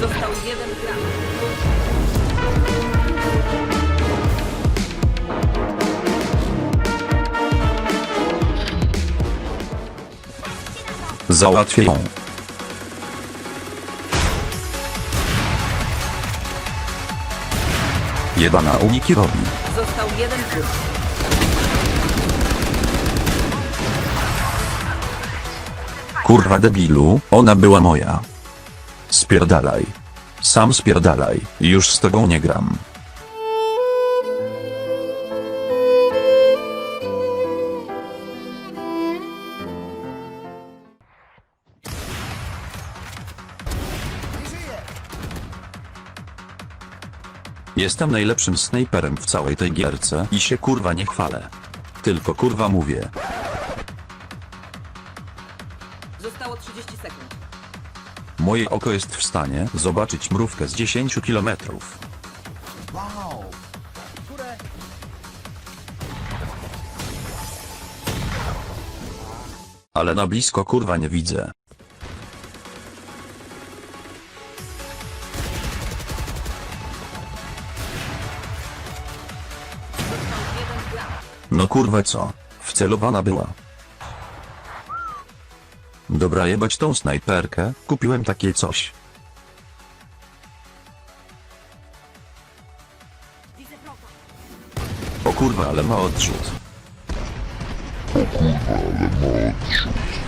Został jeden gram. Załatwię ją. Jebana uniki robi. Został jeden. Kurwa debilu, ona była moja. Spierdalaj. Sam spierdalaj, już z tobą nie gram. Jestem najlepszym snajperem w całej tej gierce i się kurwa nie chwalę. Tylko kurwa mówię. Zostało 30 sekund. Moje oko jest w stanie zobaczyć mrówkę z 10 kilometrów. Ale na blisko kurwa nie widzę. No kurwa co? Wcelowana była. Dobra jebać tą snajperkę, kupiłem takie coś. O kurwa ale ma odrzut. O kurwa, ale ma odrzut.